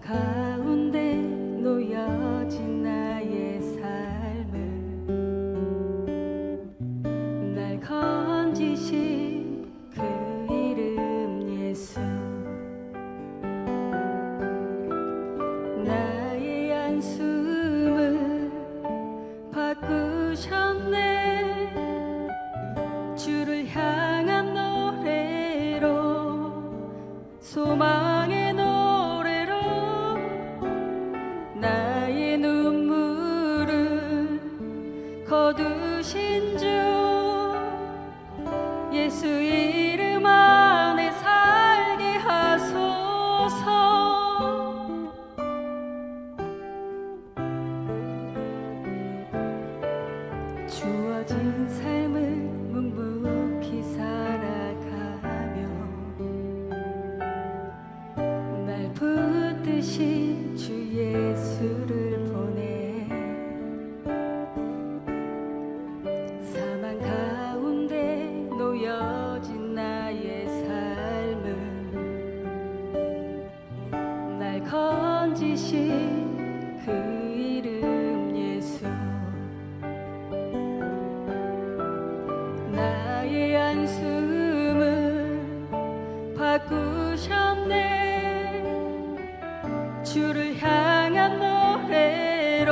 가운데 놓여진 나의 삶을 날 건지신 그 이름 예수. 나의 안숨을 바꾸셨네. 주를 향한 노래로 소망 거두신 주 예수 이름 안에 살게 하소서. 주어진 삶을 묵묵히 살아가며 날 붙드신 주 예수를 건지신 그 이름 예수. 나의 안숨을 바꾸셨네. 주를 향한 노래로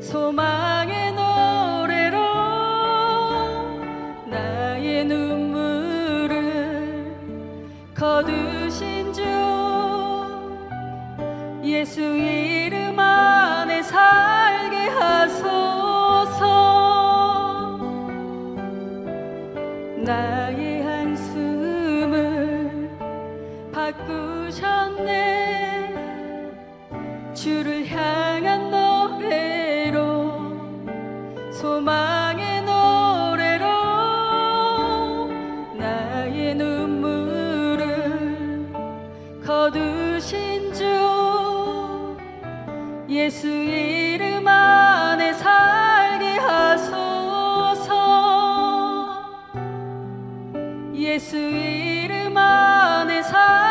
소망의 노래로 나의 눈물을 거두신 주 예수 이름 안에 살 예수 이름 안에 살게 하소서. 예수 이름 안에 살